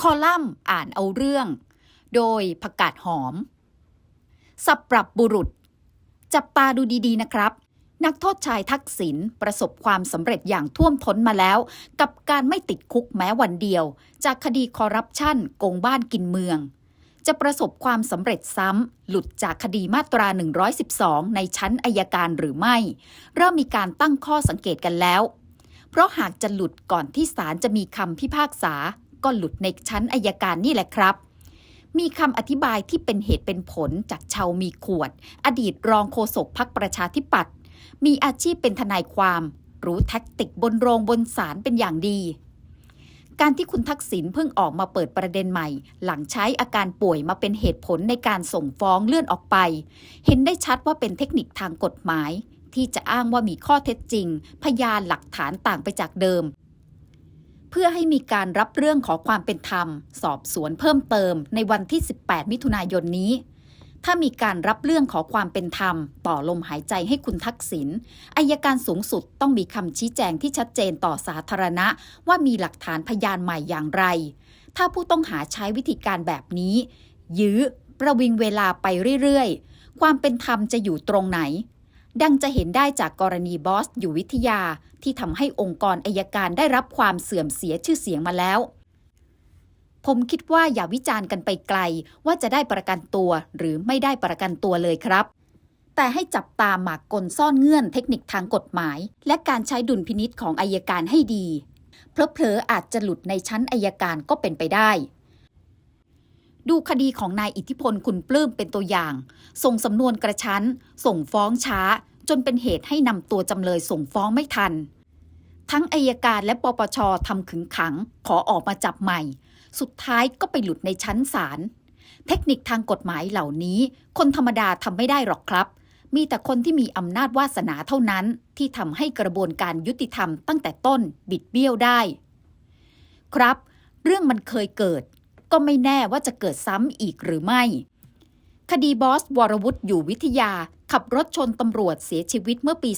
คอลัมน์อ่านเอาเรื่อง โดยผักกาดหอม สับปรับบุรุษ จับตาดูดีๆนะครับ นักโทษชายทักษิณประสบความสำเร็จอย่างท่วมท้นมาแล้ว กับการไม่ติดคุกแม้วันเดียว จากคดีคอร์รัปชันโกงบ้านกินเมือง จะประสบความสำเร็จซ้ำ หลุดจากคดีมาตรา 112 ในชั้นอายการหรือไม่ เริ่มมีการตั้งข้อสังเกตกันแล้ว เพราะหากจะหลุดก่อนที่ศาลจะมีคำพิพากษา ก็หลุดในชั้นอายการนี่แหละครับ มีคำอธิบายที่เป็นเหตุเป็นผลจากชาวมีขวด อดีตรองโฆษกพักประชาธิปัตย์มีอาชีพเป็นทนายความ รู้แท็กติกบนโรงบนศาลเป็นอย่างดี การที่คุณทักษิณเพิ่งออกมาเปิดประเด็นใหม่ หลังใช้อาการป่วยมาเป็นเหตุผลในการส่งฟ้องเลื่อนออกไป เห็นได้ชัดว่าเป็นเทคนิคทางกฎหมายที่จะอ้างว่ามีข้อเท็จจริง พยานหลักฐานต่างไปจากเดิม เพื่อให้มีการรับเรื่องขอความเป็นธรรม สอบสวนเพิ่มเติมในวันที่ 18 มิถุนายนนี้ ถ้ามีการรับเรื่องขอความเป็นธรรม ต่อลมหายใจให้คุณทักษิณอายการสูงสุดต้องมีคำชี้แจงที่ชัดเจนต่อสาธารณะ ว่ามีหลักฐานพยานใหม่อย่างไร ถ้าผู้ต้องหาใช้วิธีการแบบนี้ ยื้อ ประวิงเวลาไปเรื่อยๆ ความเป็นธรรมจะอยู่ตรงไหน ดังจะเห็นได้จากกรณีบอสอยู่วิทยาที่ทำให้องค์กรอายการได้รับความเสื่อมเสียชื่อเสียงมาแล้ว ผมคิดว่าอย่าวิจารณ์กันไปไกลว่าจะได้ประกันตัวหรือไม่ได้ประกันตัวเลยครับ แต่ให้จับตามหมากกลซ่อนเงื่อนเทคนิคทางกฎหมาย และการใช้ดุลพินิษของอายการให้ดีเพลออาจจะหลุดในชั้นอายการก็เป็นไปได้ ดูคดีของนายอิทธิพลคุณปลื้มเป็นตัวอย่าง ส่งสำนวนกระชั้น ส่งฟ้องช้า จนเป็นเหตุให้นำตัวจำเลยส่งฟ้องไม่ทัน ทั้งอายการและปปชทำขึงขัง ขอออกมาจับใหม่ สุดท้ายก็ไปหลุดในชั้นศาลเทคนิคทางกฎหมายเหล่านี้ คนธรรมดาทำไม่ได้หรอกครับ มีแต่คนที่มีอำนาจวาสนาเท่านั้น ที่ทำให้กระบวนการยุติธรรมตั้งแต่ต้นบิดเบี้ยวได้ ครับ เรื่องมันเคยเกิด ก็ไม่แน่ว่าจะเกิดซ้ำอีกหรือไม่ คดีบอส วรวุฒิอยู่วิทยา ขับรถชนตำรวจเสียชีวิตเมื่อปี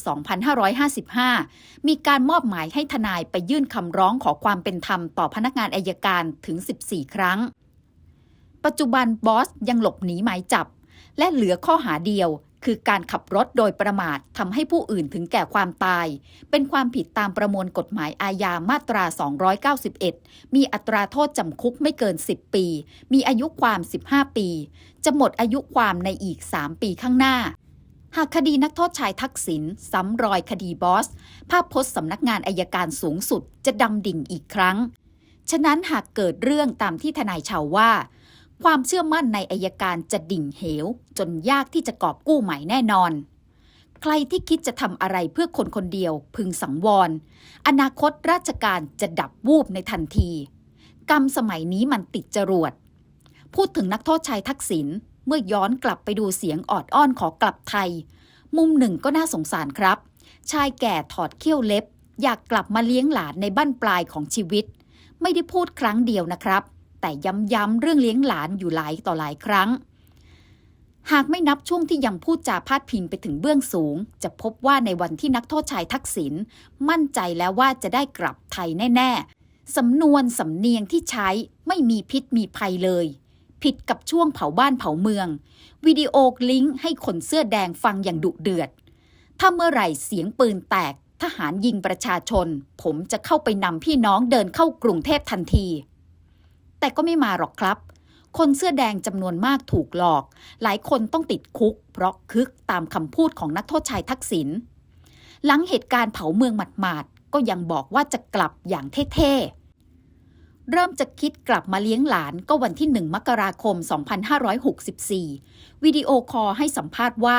2555 มีการมอบหมายให้ทนายไปยื่นคำร้องขอความเป็นธรรมต่อพนักงานอายการถึง 14 ครั้ง ปัจจุบันบอสยังหลบหนีหมายจับ และเหลือข้อหาเดียว คือการขับรถโดยประมาททำให้ผู้อื่นถึงแก่ความตาย เป็นความผิดตามประมวลกฎหมายอาญามาตรา 291 มีอัตราโทษจำคุกไม่เกิน 10 ปี มีอายุความ 15 ปี จะหมดอายุความในอีก 3 ปีข้างหน้าหากคดีนักโทษชายทักษิณซ้ำรอยคดีบอส ภาพพจน์สำนักงานอายการสูงสุดจะดำดิ่งอีกครั้ง ฉะนั้นหากเกิดเรื่องตามที่ทนายชาวว่า ความเชื่อมั่นในอายการจะดิ่งเหว จนยากที่จะกอบกู้ใหม่แน่นอน ใครที่คิดจะทำอะไรเพื่อคนคนเดียวพึงสังวร อนาคตราชการจะดับวูบในทันที กรรมสมัยนี้มันติดจรวด พูดถึงนักโทษชายทักษิณเมื่อย้อนกลับไปดูเสียงออดอ้อนขอกลับไทย มุมหนึ่งก็น่าสงสารครับ ชายแก่ถอดเขี้ยวเล็บ อยากกลับมาเลี้ยงหลานในบ้านปลายของชีวิต ไม่ได้พูดครั้งเดียวนะครับ แต่ย้ำๆเรื่องเลี้ยงหลานอยู่หลายต่อหลายครั้ง หากไม่นับช่วงที่ยังพูดจาพาดพิงไปถึงเบื้องสูง จะพบว่าในวันที่นักโทษชายทักษิณมั่นใจแล้วว่าจะได้กลับไทยแน่ ๆ สำนวนสำเนียงที่ใช้ไม่มีพิษมีภัยเลย ผิดกับช่วงเผาบ้านเผาเมือง วิดีโอลิงก์ให้คนเสื้อแดงฟังอย่างดุเดือด ถ้าเมื่อไหร่เสียงปืนแตกทหารยิงประชาชน ผมจะเข้าไปนำพี่น้องเดินเข้ากรุงเทพทันที แต่ก็ไม่มาหรอกครับ คนเสื้อแดงจำนวนมากถูกหลอก หลายคนต้องติดคุก เพราะคึกตามคำพูดของนักโทษชายทักษิณหลังเหตุการณ์เผาเมืองหมาดๆก็ยังบอกว่าจะกลับอย่างเท่ๆ เริ่มจะคิดกลับมาเลี้ยงหลานก็วันที่1มกราคม 2564 วิดีโอคอลให้สัมภาษณ์ว่า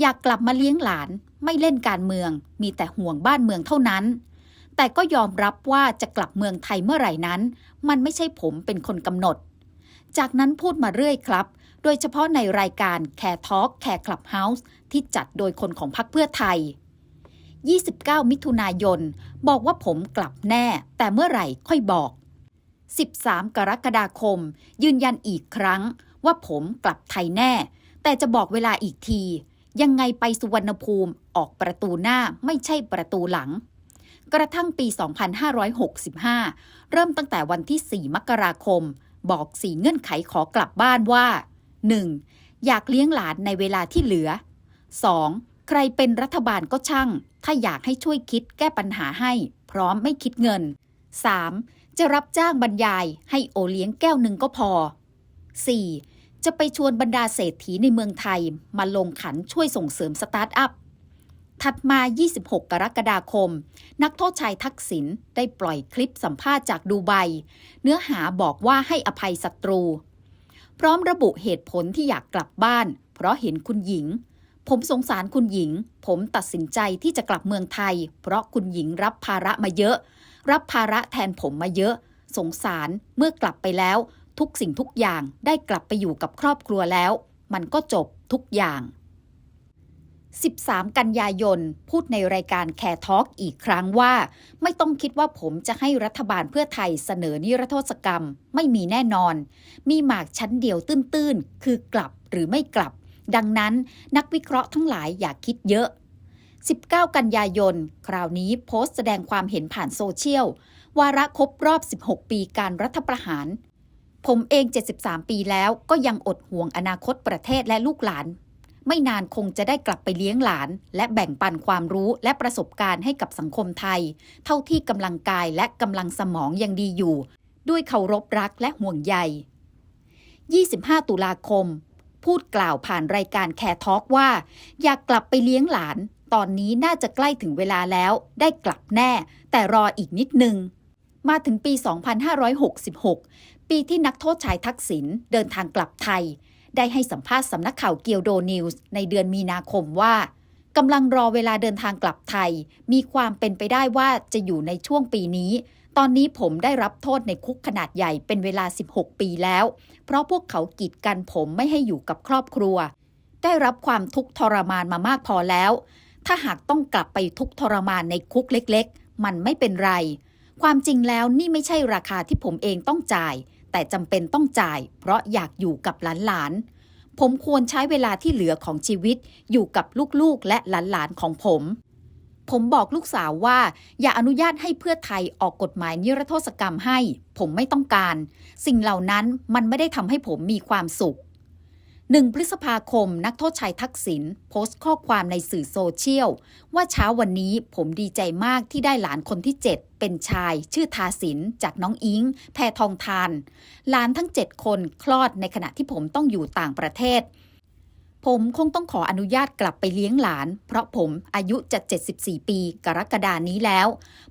อยากกลับมาเลี้ยงหลานไม่เล่นการเมือง มีแต่ห่วงบ้านเมืองเท่านั้น แต่ก็ยอมรับว่าจะกลับเมืองไทยเมื่อไหร่นั้น มันไม่ใช่ผมเป็นคนกำหนด จากนั้นพูดมาเรื่อยครับ โดยเฉพาะในรายการแคร์ทอล์กแคร์คลับเฮาส์ที่จัดโดยคนของพรรคเพื่อไทย 29 มิถุนายน บอกว่าผมกลับแน่ แต่เมื่อไหร่ค่อยบอก 13 กรกฎาคม ยืนยันอีกครั้ง ว่าผมกลับไทยแน่ แต่จะบอกเวลาอีกที ยังไงไปสุวรรณภูมิออกประตูหน้าไม่ใช่ประตูหลัง กระทั่งปี 2565 เริ่มตั้งแต่วันที่ 4 มกราคม บอกสี่เงื่อนไขขอกลับบ้านว่า 1. อยากเลี้ยงหลานในเวลาที่เหลือ 2. ใครเป็นรัฐบาลก็ช่าง ถ้าอยากให้ช่วยคิดแก้ปัญหาให้ พร้อมไม่คิดเงิน 3. จะรับจ้างบรรยายให้โอเลี้ยงแก้วหนึ่งก็พอ 4. จะไปชวนบรรดาเศรษฐีในเมืองไทย มาลงขันช่วยส่งเสริมสตาร์ทอัพ ถัดมา 26 กรกฎาคม นักโทษชายทักษิณได้ปล่อยคลิปสัมภาษณ์จากดูไบ เนื้อหาบอกว่าให้อภัยศัตรู พร้อมระบุเหตุผลที่อยากกลับบ้าน เพราะเห็นคุณหญิง ผมสงสารคุณหญิง ผมตัดสินใจที่จะกลับเมืองไทย เพราะคุณหญิงรับภาระมาเยอะ รับภาระแทนผมมาเยอะ สงสารเมื่อกลับไปแล้ว ทุกสิ่งทุกอย่างได้กลับไปอยู่กับครอบครัวแล้ว มันก็จบทุกอย่าง 13 กันยายน พูดในรายการแคร์ทอกอีกครั้งว่า ไม่ต้องคิดว่าผมจะให้รัฐบาลเพื่อไทยเสนอนิรโทษกรรม ไม่มีแน่นอน มีหมากชั้นเดียวตื้นๆ คือกลับหรือไม่กลับ ดังนั้นนักวิเคราะห์ทั้งหลายอย่าคิดเยอะ 19 กันยายน คราวนี้โพสต์แสดงความเห็นผ่านโซเชียล วาระครบรอบ 16 ปีการรัฐประหาร ผมเอง 73 ปีแล้วก็ยังอดห่วงอนาคตประเทศและลูกหลาน ไม่นานคงจะได้กลับไปเลี้ยงหลาน และแบ่งปันความรู้และประสบการณ์ให้กับสังคมไทย เท่าที่กำลังกายและกำลังสมองยังดีอยู่ ด้วยเคารพรักและห่วงใย 25 ตุลาคม พูดกล่าวผ่านรายการแคร์ทอล์กว่า อยากกลับไปเลี้ยงหลาน ตอนนี้น่าจะใกล้ถึงเวลาแล้ว ได้กลับแน่ แต่รออีกนิดนึง มาถึงปี 2566 ปีที่นักโทษชายทักษิณเดินทางกลับไทย ได้ให้สัมภาษณ์สำนักข่าวเกียวโดนิวส์ในเดือนมีนาคมว่ากำลังรอเวลาเดินทางกลับไทย มีความเป็นไปได้ว่าจะอยู่ในช่วงปีนี้ ตอนนี้ผมได้รับโทษในคุกขนาดใหญ่เป็นเวลา 16 ปีแล้ว เพราะพวกเขากีดกันผมไม่ให้อยู่กับครอบครัว ได้รับความทุกข์ทรมานมามากพอแล้ว ถ้าหากต้องกลับไปทุกข์ทรมานในคุกเล็ก ๆ มันไม่เป็นไร ความจริงแล้วนี่ไม่ใช่ราคาที่ผมเองต้องจ่าย แต่จำเป็นต้องจ่าย เพราะอยากอยู่กับหลานๆ ผมควรใช้เวลาที่เหลือของชีวิตอยู่กับลูกๆ และหลานๆ ของผม ผมบอกลูกสาวว่า อย่าอนุญาตให้เพื่อไทยออกกฎหมายนิรโทษกรรมให้ ผมไม่ต้องการ สิ่งเหล่านั้นมันไม่ได้ทำให้ผมมีความสุข 1 พฤษภาคม นักโทษชายทักษิณโพสต์ข้อความในสื่อโซเชียล ว่าเช้าวันนี้ผมดีใจมากที่ได้หลานคนที่ 7 เป็นชาย ชื่อทาสินจากน้องอิง แพทองทาน หลานทั้ง 7 คนคลอดในขณะที่ผมต้องอยู่ต่างประเทศ ผมคงต้องขออนุญาตกลับไปเลี้ยงหลาน เพราะผมอายุจะ 74 ปีกรกฎานี้แล้ว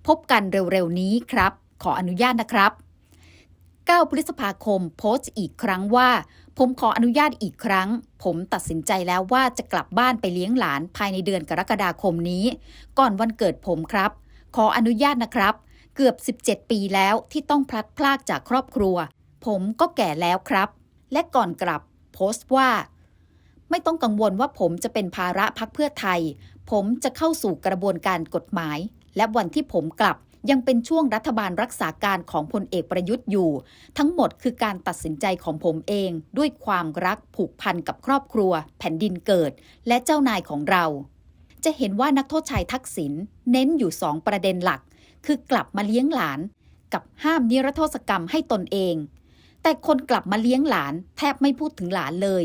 พบกันเร็วๆนี้ครับ ขออนุญาตนะครับ9พฤษภาคมโพสต์อีกครั้งว่า ผมขออนุญาตอีกครั้ง ผมตัดสินใจแล้วว่าจะกลับบ้านไปเลี้ยงหลานภายในเดือนกรกฎาคมนี้ ก่อนวันเกิดผมครับ ขออนุญาตนะครับ เกือบ 17 ปีแล้วที่ต้องพลัดพรากจากครอบครัว ผมก็แก่แล้วครับ และก่อนกลับโพสต์ว่า ไม่ต้องกังวลว่าผมจะเป็นภาระพักเพื่อไทย ผมจะเข้าสู่กระบวนการกฎหมาย และวันที่ผมกลับ ยังเป็นช่วงรัฐบาลรักษาการของพลเอกประยุทธ์อยู่ ทั้งหมดคือการตัดสินใจของผมเอง ด้วยความรักผูกพันกับครอบครัว แผ่นดินเกิด และเจ้านายของเรา จะเห็นว่านักโทษชายทักษิณเน้นอยู่สองประเด็นหลัก คือกลับมาเลี้ยงหลาน กับห้ามนิรโทษกรรมให้ตนเอง แต่คนกลับมาเลี้ยงหลาน แทบไม่พูดถึงหลานเลย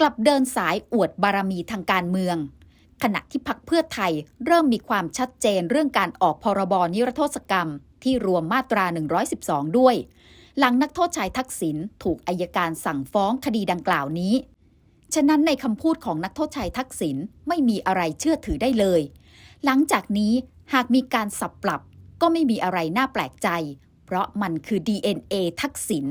กลับเดินสายอวดบารมีทางการเมือง ขณะที่พักเพื่อไทยเริ่มมีความชัดเจนเรื่องการออกพรบนิรโทษกรรม ที่รวมมาตรา 112 ด้วย หลังนักโทษชายทักษิณถูกอายการสั่งฟ้องคดีดังกล่าวนี้ ฉะนั้นในคำพูดของนักโทษชายทักษิณไม่มีอะไรเชื่อถือได้เลย หลังจากนี้หากมีการสับปรับก็ไม่มีอะไรน่าแปลกใจ เพราะมันคือ DNA ทักษิณ